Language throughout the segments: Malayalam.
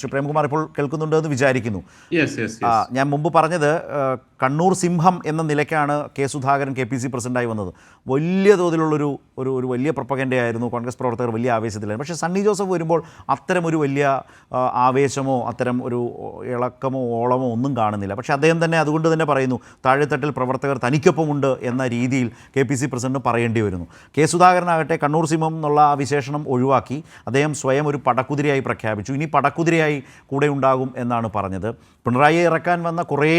ശ്രീ പ്രേംകുമാർ ഇപ്പോൾ കേൾക്കുന്നുണ്ട് എന്ന് വിചാരിക്കുന്നു. ഞാൻ മുമ്പ് പറഞ്ഞത് കണ്ണൂർ സിംഹം എന്ന നിലയ്ക്കാണ് K Sudhakaran K P C പ്രസിഡന്റായി വന്നത്. വലിയ തോതിലുള്ളൊരു ഒരു ഒരു വലിയ പ്രപ്പകന്റെയായിരുന്നു കോൺഗ്രസ് പ്രവർത്തകർ വലിയ ആവേശത്തിലായിരുന്നു. പക്ഷേ സണ്ണി ജോസഫ് വരുമ്പോൾ അത്തരം ഒരു വലിയ ആവേശമോ അത്തരം ഒരു ഇളക്കമോ ഓളമോ ഒന്നും കാണുന്നില്ല. പക്ഷേ അദ്ദേഹം തന്നെ അതുകൊണ്ട് തന്നെ പറയുന്നു താഴെത്തട്ടിൽ പ്രവർത്തകർ തനിക്കൊപ്പമുണ്ട് എന്ന രീതിയിൽ കെ പി സി പ്രസിഡന്റ് പറയേണ്ടി വരുന്നു. കെ സുധാകരനാകട്ടെ കണ്ണൂർ സിംഹം എന്നുള്ള ആ വിശേഷണം ഒഴിവാക്കി അദ്ദേഹം സ്വയം ഒരു പടക്കുതിരയായി പ്രഖ്യാപിച്ചു. ഇനി പടക്കുതിരയായി കൂടെ ഉണ്ടാകും എന്നാണ് പറഞ്ഞത്. പിണറായി ഇറക്കാൻ വന്ന കുറേ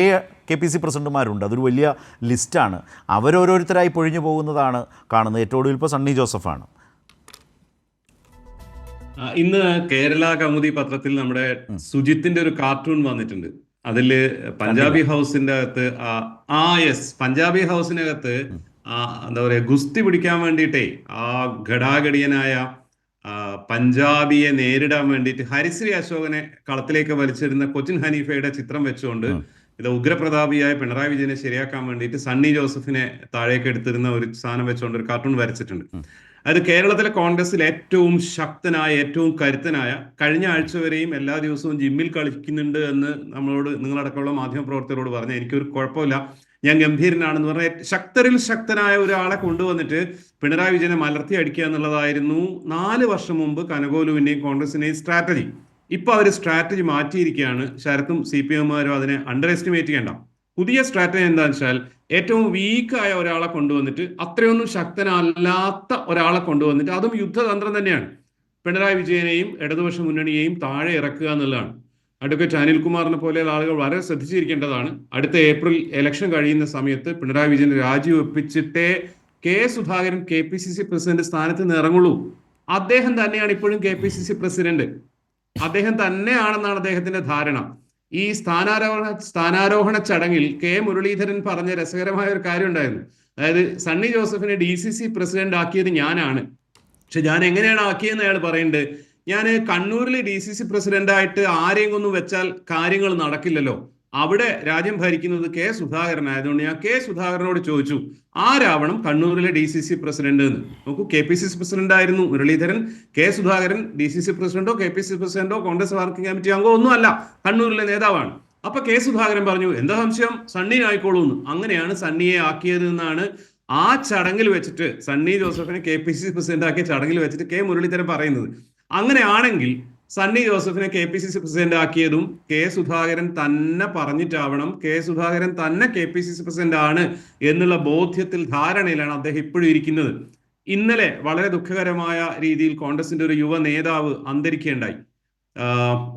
കെ പി സി പ്രസിഡന്റുമാരുണ്ട്. അതൊരു വലിയ ലിസ്റ്റാണ്. അവരോരോരുത്തരായി പൊഴിഞ്ഞു പോകുന്നതാണ് കാണുന്നത്. ഏറ്റവും ഒടുവിൽ ഇപ്പോൾ സണ്ണി ജോസഫാണ്. ഇന്ന് കേരള കൗമുദി പത്രത്തിൽ നമ്മുടെ സുജിത്തിന്റെ ഒരു കാർട്ടൂൺ വന്നിട്ടുണ്ട്. അതിൽ പഞ്ചാബി ഹൗസിന്റെ അകത്ത് ആ- യെസ് പഞ്ചാബി ഹൗസിനകത്ത് അകത്ത് എന്താ പറയാ ഗുസ്തി പിടിക്കാൻ വേണ്ടിയിട്ടേ ആ ഘടാഘടിയനായ പഞ്ചാബിയെ നേരിടാൻ വേണ്ടിയിട്ട് ഹരിശ്രീ അശോകനെ കളത്തിലേക്ക് വലിച്ചിരുന്ന കൊച്ചിൻ ഹനീഫയുടെ ചിത്രം വെച്ചുകൊണ്ട് ഇത് ഉഗ്രപ്രതാപിയായ പിണറായി വിജയനെ ശരിയാക്കാൻ വേണ്ടിയിട്ട് സണ്ണി ജോസഫിനെ താഴേക്ക് എടുത്തിരുന്ന ഒരു സാധനം വെച്ചുകൊണ്ട് ഒരു കാർട്ടൂൺ വരച്ചിട്ടുണ്ട്. അത് കേരളത്തിലെ കോൺഗ്രസിൽ ഏറ്റവും ശക്തനായ ഏറ്റവും കരുത്തനായ കഴിഞ്ഞ ആഴ്ച വരെയും എല്ലാ ദിവസവും ജിമ്മിൽ കളിക്കുന്നുണ്ട് എന്ന് നമ്മളോട് നിങ്ങളടക്കമുള്ള മാധ്യമപ്രവർത്തകരോട് പറഞ്ഞു എനിക്കൊരു കുഴപ്പമില്ല. ഞാൻ ഗംഭീരനാണെന്ന് പറഞ്ഞ ശക്തരിൽ ശക്തനായ ഒരാളെ കൊണ്ടുവന്നിട്ട് പിണറായി വിജയനെ മലർത്തി അടിക്കുക എന്നുള്ളതായിരുന്നു നാല് വർഷം മുമ്പ് കനകോലുവിന്റെയും കോൺഗ്രസിന്റെയും സ്ട്രാറ്റജി ഇപ്പൊ അവർ സ്ട്രാറ്റജി മാറ്റിയിരിക്കുകയാണ്. ശരത്തും സി പി എമ്മാരും അതിനെ അണ്ടർ എസ്റ്റിമേറ്റ് ചെയ്യണ്ട. പുതിയ സ്ട്രാറ്റജി എന്താണെന്ന് വെച്ചാൽ ഏറ്റവും വീക്കായ ഒരാളെ കൊണ്ടുവന്നിട്ട് അത്രയൊന്നും ശക്തനല്ലാത്ത ഒരാളെ കൊണ്ടുവന്നിട്ട് അതും യുദ്ധതന്ത്രം തന്നെയാണ്. പിണറായി വിജയനെയും ഇടതുപക്ഷ മുന്നണിയെയും താഴെ ഇറക്കുക എന്നുള്ളതാണ്. അഡ്വക്കേറ്റ് അനിൽകുമാറിനെ പോലെയുള്ള ആളുകൾ വളരെ ശ്രദ്ധിച്ചിരിക്കേണ്ടതാണ്. അടുത്ത ഏപ്രിൽ ഇലക്ഷൻ കഴിയുന്ന സമയത്ത് Pinarayi Vijayan രാജിവെപ്പിച്ചിട്ടേ K Sudhakaran K P C C president സ്ഥാനത്ത് നിന്ന് ഇറങ്ങുള്ളൂ. അദ്ദേഹം തന്നെയാണ് ഇപ്പോഴും K P C C president. അദ്ദേഹം തന്നെയാണെന്നാണ് അദ്ദേഹത്തിന്റെ ധാരണ. ഈ സ്ഥാനാരോഹണ സ്ഥാനാരോഹണ ചടങ്ങിൽ കെ മുരളീധരൻ പറഞ്ഞ രസകരമായ ഒരു കാര്യം ഉണ്ടായിരുന്നു. അതായത് സണ്ണി ജോസഫിനെ ഡി സി സി പ്രസിഡന്റ് ആക്കിയത് ഞാനാണ്. പക്ഷെ ഞാൻ എങ്ങനെയാണ് ആക്കിയെന്ന് അയാൾ പറയുന്നുണ്ട് ഞാൻ കണ്ണൂരിൽ ഡി സി സി പ്രസിഡന്റ് ആയിട്ട് ആരെയും ഒന്നും വെച്ചാൽ കാര്യങ്ങൾ നടക്കില്ലല്ലോ. അവിടെ രാജ്യം ഭരിക്കുന്നത് കെ സുധാകരൻ ആയതുകൊണ്ട് ഞാൻ കെ സുധാകരനോട് ചോദിച്ചു ആരാവണം കണ്ണൂരിലെ ഡി സി സി പ്രസിഡന്റ് എന്ന് നോക്കൂ K P C C president ആയിരുന്നു Muraleedharan K Sudhakaran D C C പ്രസിഡന്റോ K P C പ്രസിഡന്റോ കോൺഗ്രസ് വർക്കിംഗ് കമ്മിറ്റി അംഗോ ഒന്നുമല്ല കണ്ണൂരിലെ നേതാവാണ്. അപ്പൊ കെ സുധാകരൻ പറഞ്ഞു എന്താ സംശയം? സണ്ണി ആയിക്കോളൂ എന്ന്. അങ്ങനെയാണ് സണ്ണിയെ ആക്കിയത് എന്നാണ് ആ ചടങ്ങിൽ വെച്ചിട്ട് സണ്ണി ജോസഫിനെ കെ പി സി പ്രസിഡന്റ് ആക്കിയ ചടങ്ങിൽ വെച്ചിട്ട് കെ മുരളീധരൻ പറയുന്നത്. അങ്ങനെയാണെങ്കിൽ സണ്ണി ജോസഫിനെ K P C C president ആക്കിയതും K Sudhakaran തന്നെ പറഞ്ഞിട്ടാവണം. കെ സുധാകരൻ തന്നെ K P C C president ആണ് എന്നുള്ള ബോധ്യത്തിൽ ധാരണയിലാണ് അദ്ദേഹം ഇപ്പോഴും ഇരിക്കുന്നത്. ഇന്നലെ വളരെ ദുഃഖകരമായ രീതിയിൽ കോൺഗ്രസിന്റെ ഒരു യുവ നേതാവ് അന്തരിക്കേണ്ടായി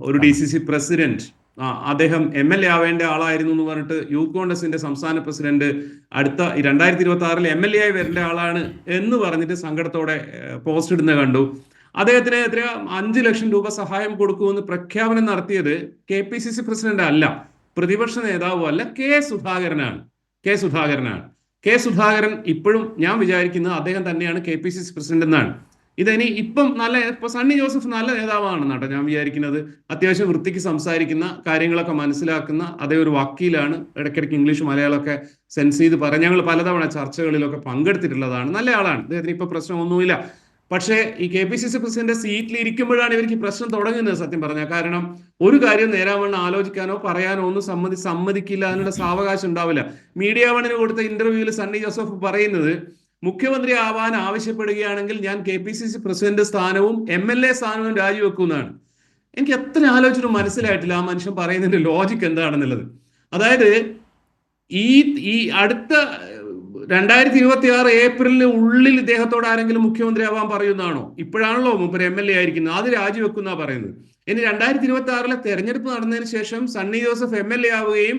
ഒരു ഡി സി സി പ്രസിഡന്റ്. അദ്ദേഹം എം എൽ എ ആവേണ്ട ആളായിരുന്നു എന്ന് പറഞ്ഞിട്ട് യൂത്ത് കോൺഗ്രസിന്റെ സംസ്ഥാന പ്രസിഡന്റ് അടുത്ത രണ്ടായിരത്തി ഇരുപത്തി ആറിൽ എം എൽ എ ആയി വരേണ്ട ആളാണ് എന്ന് പറഞ്ഞിട്ട് സങ്കടത്തോടെ പോസ്റ്റ് ഇടുന്ന കണ്ടു. അദ്ദേഹത്തിന് എത്ര അഞ്ചു ലക്ഷം രൂപ സഹായം കൊടുക്കുമെന്ന് പ്രഖ്യാപനം നടത്തിയത് K P C C president അല്ല പ്രതിപക്ഷ നേതാവും അല്ല കെ സുധാകരനാണ്. കെ സുധാകരനാണ്. കെ സുധാകരൻ ഇപ്പോഴും ഞാൻ വിചാരിക്കുന്നത് അദ്ദേഹം തന്നെയാണ് K P C C president എന്നാണ്. ഇതിനി ഇപ്പം നല്ല ഇപ്പൊ സണ്ണി ജോസഫ് നല്ല നേതാവാണ് കേട്ടോ ഞാൻ വിചാരിക്കുന്നത്. അത്യാവശ്യം വൃത്തിക്ക് സംസാരിക്കുന്ന കാര്യങ്ങളൊക്കെ മനസ്സിലാക്കുന്ന അതേ ഒരു വക്കീലാണ് ഇടയ്ക്കിടയ്ക്ക് ഇംഗ്ലീഷ് മലയാളമൊക്കെ സെൻസ് ചെയ്ത് പറയാം ഞങ്ങൾ പലതവണ ചർച്ചകളിലൊക്കെ പങ്കെടുത്തിട്ടുള്ളതാണ്. നല്ല ആളാണ്. അദ്ദേഹത്തിന് ഇപ്പൊ പ്രശ്നമൊന്നുമില്ല. പക്ഷേ ഈ K P C C president സീറ്റിൽ ഇരിക്കുമ്പോഴാണ് ഇവർക്ക് പ്രശ്നം തുടങ്ങുന്നത് സത്യം പറഞ്ഞാൽ കാരണം ഒരു കാര്യം നേരാവണ്ണം ആലോചിക്കാനോ പറയാനോ ഒന്നും സമ്മതി സമ്മതിക്കില്ല അതിനുള്ള സാവകാശം ഉണ്ടാവില്ല. മീഡിയ വണിന് കൊടുത്ത ഇന്റർവ്യൂവിൽ സണ്ണി ജോസഫ് പറയുന്നത് മുഖ്യമന്ത്രി ആവാൻ ആവശ്യപ്പെടുകയാണെങ്കിൽ ഞാൻ K P C C president സ്ഥാനവും എം എൽ എ സ്ഥാനവും രാജിവെക്കുന്നതാണ് എനിക്ക് എത്ര ആലോചിച്ചിട്ടും മനസ്സിലായിട്ടില്ല ആ മനുഷ്യൻ പറയുന്നതിന്റെ ലോജിക് എന്താണെന്നുള്ളത്. അതായത് ഈ ഈ അടുത്ത രണ്ടായിരത്തി ഇരുപത്തി ആറ് ഏപ്രിലിന് ഉള്ളിൽ ഇദ്ദേഹത്തോട് ആരെങ്കിലും മുഖ്യമന്ത്രി ആവാൻ പറയുന്നതാണോ? ഇപ്പോഴാണല്ലോ മൂപ്പര് എം എൽ എ ആയിരിക്കുന്നത്. അത് രാജിവെക്കുന്ന പറയുന്നത്. ഇനി രണ്ടായിരത്തി ഇരുപത്തി ആറിലെ തെരഞ്ഞെടുപ്പ് നടന്നതിന് ശേഷം Sunny Joseph M L A ആവുകയും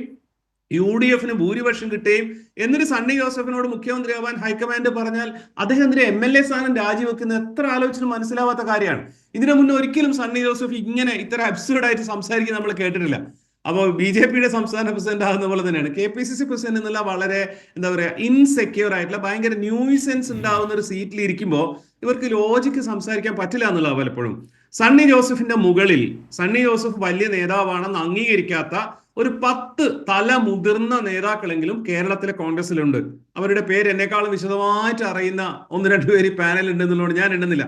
യു ഡി എഫിന് ഭൂരിപക്ഷം കിട്ടുകയും എന്നിട്ട് സണ്ണി ജോസഫിനോട് മുഖ്യമന്ത്രി ആവാൻ ഹൈക്കമാൻഡ് പറഞ്ഞാൽ അദ്ദേഹം എന്തിനാ എം എൽ എ സ്ഥാനം രാജിവെക്കുന്നത് എത്ര ആലോചിച്ചിട്ട് മനസ്സിലാവാത്ത കാര്യമാണ്. ഇതിനു മുന്നേ ഒരിക്കലും സണ്ണി ജോസഫ് ഇങ്ങനെ ഇത്ര അബ്സേർഡ് ആയിട്ട് സംസാരിക്കുന്നത് നമ്മൾ കേട്ടിട്ടില്ല. അപ്പോൾ ബി ജെ പിയുടെ സംസ്ഥാന പ്രസിഡന്റ് ആകുന്ന പോലെ തന്നെയാണ്. K P C C president എന്നുള്ള വളരെ എന്താ പറയുക ഇൻസെക്യൂർ ആയിട്ടുള്ള ഭയങ്കര ന്യൂസെൻസ് ഉണ്ടാവുന്ന ഒരു സീറ്റിൽ ഇരിക്കുമ്പോൾ ഇവർക്ക് ലോജിക്ക് സംസാരിക്കാൻ പറ്റില്ല എന്നുള്ളത് പലപ്പോഴും. സണ്ണി ജോസഫിന്റെ മുകളിൽ സണ്ണി ജോസഫ് വലിയ നേതാവാണെന്ന് അംഗീകരിക്കാത്ത ഒരു പത്ത് തല മുതിർന്ന നേതാക്കളെങ്കിലും കേരളത്തിലെ കോൺഗ്രസിലുണ്ട്. അവരുടെ പേര് എന്നെക്കാളും വിശദമായിട്ട് അറിയുന്ന ഒന്ന് രണ്ടുപേര് പാനൽ പാനൽ ഉണ്ടെന്നുള്ളതുകൊണ്ട് ഞാൻ എണ്ണുന്നില്ല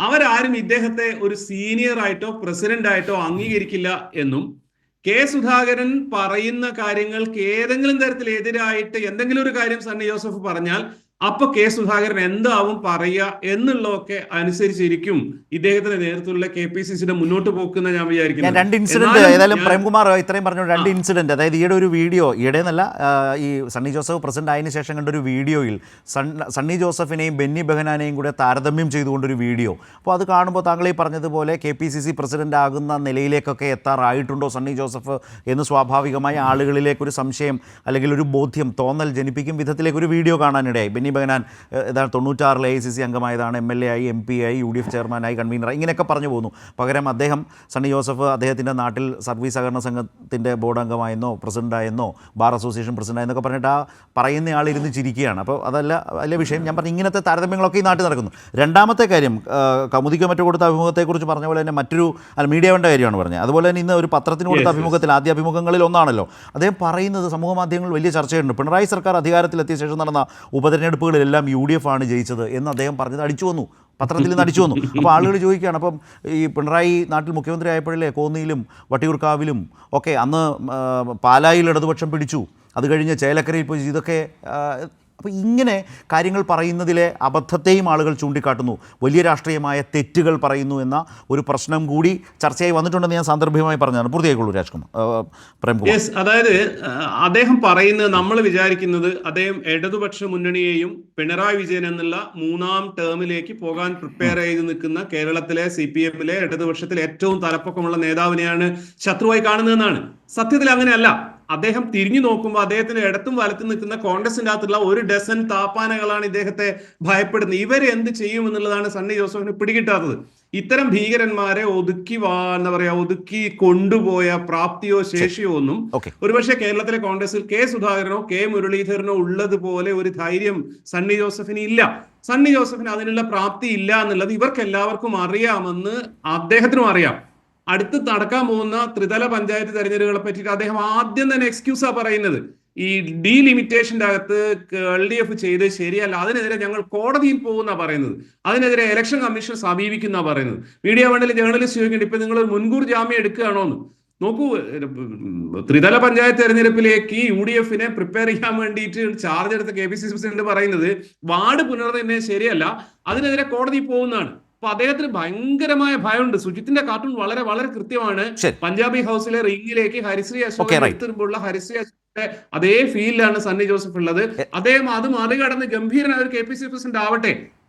അവരാരും ഇദ്ദേഹത്തെ ഒരു സീനിയർ ആയിട്ടോ പ്രസിഡന്റ് ആയിട്ടോ അംഗീകരിക്കില്ല എന്നും കെ സുധാകരൻ പറയുന്ന കാര്യങ്ങൾക്ക് ഏതെങ്കിലും തരത്തിൽ എതിരായിട്ട് എന്തെങ്കിലും ഒരു കാര്യം സണ്ണി ജോസഫ് പറഞ്ഞാൽ അപ്പൊ കെ സുധാകരൻ എന്താവും പറയുക എന്നുള്ളതൊക്കെ അനുസരിച്ചിരിക്കും. ഇദ്ദേഹത്തിന്റെ നേതൃത്വത്തിലുള്ള കെ പി സി സിയുടെ മുന്നോട്ട് പോക്കുന്ന ഞാൻ വിചാരിക്കുന്നു രണ്ട് ഇൻസിഡന്റ് ഏതായാലും പ്രേംകുമാർ ഇത്രയും പറഞ്ഞു രണ്ട് ഇൻസിഡന്റ് അതായത് ഈയിടെ ഒരു വീഡിയോ ഈയിടെ എന്നല്ല ഈ സണ്ണി ജോസഫ് പ്രസിഡന്റ് ആയതിനു ശേഷം കണ്ട ഒരു വീഡിയോയിൽ സണ്ണി ജോസഫിനെയും ബെന്നി ബെഹനാനെയും കൂടെ താരതമ്യം ചെയ്തുകൊണ്ടൊരു വീഡിയോ. അപ്പോൾ അത് കാണുമ്പോൾ താങ്കൾ ഈ പറഞ്ഞതുപോലെ K P C C president ആകുന്ന നിലയിലേക്കൊക്കെ എത്താറായിട്ടുണ്ടോ സണ്ണി ജോസഫ് എന്ന് സ്വാഭാവികമായി ആളുകളിലേക്ക് ഒരു സംശയം അല്ലെങ്കിൽ ഒരു ബോധ്യം തോന്നൽ ജനിപ്പിക്കും വിധത്തിലേക്ക് ഒരു വീഡിയോ കാണാനിടയായി. ബെന്നി ബഗനാൻ ഇതാണ് ഏതാണ് തൊണ്ണൂറ്റാറിൽ എ ഐ സി സി അംഗമായതാണ് എം എൽ എ ആയി എം പി ആയി യു ഡി എഫ് ചെയർമാനായി കൺവീനറായി. ഇങ്ങനെയൊക്കെ പറഞ്ഞു പോകുന്നു പകരം അദ്ദേഹം സണ്ണി ജോസഫ് അദ്ദേഹത്തിന്റെ നാട്ടിൽ സർവീസ് സഹകരണ സംഘത്തിന്റെ ബോർഡ് അംഗമായെന്നോ പ്രസിഡന്റായെന്നോ ബാർ അസോസിയേഷൻ പ്രസിഡന്റായെന്നൊക്കെ പറഞ്ഞിട്ട് ആ പറയുന്ന ആളിരുന്ന് ചിരിക്കുകയാണ്. അപ്പോൾ അതല്ല വലിയ വിഷയം. ഞാൻ പറഞ്ഞു ഇങ്ങനത്തെ താരതമ്യങ്ങളൊക്കെ ഈ നാട്ടിൽ നടക്കുന്നു. രണ്ടാമത്തെ കാര്യം കമുദിക്ക് മറ്റു കൊടുത്ത അഭിമുഖത്തെക്കുറിച്ച് പറഞ്ഞ പോലെ തന്നെ മറ്റൊരു അല്ല മീഡിയവന്റെ കാര്യമാണ് പറഞ്ഞത്. അതുപോലെ തന്നെ ഇന്ന് ഒരു പത്രത്തിന് കൊടുത്ത. അഭിമുഖത്തിൽ ആദ്യ അഭിമുഖങ്ങളിൽ ഒന്നാണല്ലോ. അദ്ദേഹം പറയുന്നത് സമൂഹ മാധ്യമങ്ങളിൽ വലിയ ചർച്ചയുണ്ട്. പിണറായി സർക്കാർ അധികാരത്തിലെത്തിയ ശേഷം നടന്ന ഉപതെരഞ്ഞെടുപ്പുകളിലെല്ലാം യു ഡി എഫ് ആണ് ജയിച്ചത് എന്ന് അദ്ദേഹം പറഞ്ഞത് അടിച്ചു വന്നു. പത്രത്തിൽ നിന്ന് അടിച്ചു വന്നു. അപ്പോൾ ആളുകൾ ചോദിക്കുകയാണ് അപ്പം ഈ പിണറായി നാട്ടിൽ മുഖ്യമന്ത്രി ആയപ്പോഴല്ലേ കോന്നിയിലും വട്ടിയൂർക്കാവിലും ഒക്കെ അന്ന് പാലായിൽ ഇടതുപക്ഷം പിടിച്ചു. അത് കഴിഞ്ഞ് ചേലക്കരയിൽ പോയി. ഇതൊക്കെ അപ്പോൾ ഇങ്ങനെ കാര്യങ്ങൾ പറയുന്നതിലെ അബദ്ധത്തെയും ആളുകൾ ചൂണ്ടിക്കാട്ടുന്നു. വലിയ രാഷ്ട്രീയമായ തെറ്റുകൾ പറയുന്നു എന്ന ഒരു പ്രശ്നം കൂടി ചർച്ചയായി വന്നിട്ടുണ്ടെന്ന് ഞാൻ സാന്ദർഭികമായി പറഞ്ഞതാണ്. പൂർത്തിയായിക്കൊള്ളൂ രാജ്കുമാർ. പ്രേംകുമാർ അതായത് അദ്ദേഹം പറയുന്നത് നമ്മൾ വിചാരിക്കുന്നത് അദ്ദേഹം ഇടതുപക്ഷ മുന്നണിയെയും പിണറായി വിജയൻ എന്നുള്ള മൂന്നാം ടേമിലേക്ക് പോകാൻ പ്രിപ്പയർ ചെയ്ത് നിൽക്കുന്ന കേരളത്തിലെ സി പി എമ്മിലെ ഇടതുപക്ഷത്തിലെ ഏറ്റവും തലപ്പൊക്കമുള്ള നേതാവിനെയാണ് ശത്രുവായി കാണുന്നതെന്നാണ്. സത്യത്തിൽ അങ്ങനെയല്ല. അദ്ദേഹം തിരിഞ്ഞു നോക്കുമ്പോൾ അദ്ദേഹത്തിന് ഇടത്തും വലത്തും നിൽക്കുന്ന കോൺഗ്രസിന്റെ അകത്തുള്ള ഒരു ഡസൻ താപ്പാനകളാണ് ഇദ്ദേഹത്തെ ഭയപ്പെടുന്നത്. ഇവരെ എന്ത് ചെയ്യുമെന്നുള്ളതാണ് സണ്ണി ജോസഫിന് പിടികിട്ടാത്തത്. ഇത്തരം ഭീകരന്മാരെ ഒതുക്കി വാ എന്താ പറയാ ഒതുക്കി കൊണ്ടുപോയ പ്രാപ്തിയോ ശേഷിയോ ഒന്നും ഒരുപക്ഷെ കേരളത്തിലെ കോൺഗ്രസിൽ കെ സുധാകരനോ കെ മുരളീധരനോ ഉള്ളതുപോലെ ഒരു ധൈര്യം സണ്ണി ജോസഫിന് ഇല്ല. സണ്ണി ജോസഫിന് അതിനുള്ള പ്രാപ്തി ഇല്ല എന്നുള്ളത് ഇവർക്ക് എല്ലാവർക്കും അറിയാമെന്ന് അദ്ദേഹത്തിനും അറിയാം. അടുത്ത് നടക്കാൻ പോകുന്ന ത്രിതല പഞ്ചായത്ത് തെരഞ്ഞെടുപ്പുകളെ പറ്റിയിട്ട് അദ്ദേഹം ആദ്യം തന്നെ എക്സ്ക്യൂസാ പറയുന്നത്. ഈ ഡീലിമിറ്റേഷന്റെ അകത്ത് എൽ ഡി എഫ് ചെയ്ത് ശരിയല്ല അതിനെതിരെ ഞങ്ങൾ കോടതിയിൽ പോകുന്ന പറയുന്നത്. അതിനെതിരെ ഇലക്ഷൻ കമ്മീഷൻ സമീപിക്കുന്ന പറയുന്നത്. മീഡിയ വണ്ടിൽ ജേർണലിസ്റ്റ് ചോദിക്കുന്നുണ്ട് ഇപ്പൊ നിങ്ങൾ മുൻകൂർ ജാമ്യം എടുക്കുകയാണോന്ന് നോക്കൂ ത്രിതല പഞ്ചായത്ത് തെരഞ്ഞെടുപ്പിലേക്ക് യു ഡി എഫിനെ പ്രിപ്പയർ ചെയ്യാൻ വേണ്ടിയിട്ട് ചാർജ് എടുത്ത K P C C president പറയുന്നത് വാർഡ് പുനർനിർണയം ശരിയല്ല അതിനെതിരെ കോടതി പോകുന്നതാണ്. അപ്പൊ അദ്ദേഹത്തിന് ഭയങ്കരമായ ഭയമുണ്ട്. സുജിത്തിന്റെ കാർട്ടൂൺ വളരെ വളരെ കൃത്യമാണ്. പഞ്ചാബി ഹൗസിലെ റിംഗിലേക്ക് ഹരിശ്രീ അശോക് എടുത്തുമ്പോഴുള്ള. ഹരിശ്രീ അശോകിന്റെ അതേ ഫീലിലാണ് സണ്ണി ജോസഫ് ഉള്ളത്. അദ്ദേഹം അത് മറികടന്ന് ഗംഭീരനായ ഒരു കെ പി സി പ്രസിഡന്റ് ആവട്ടെ.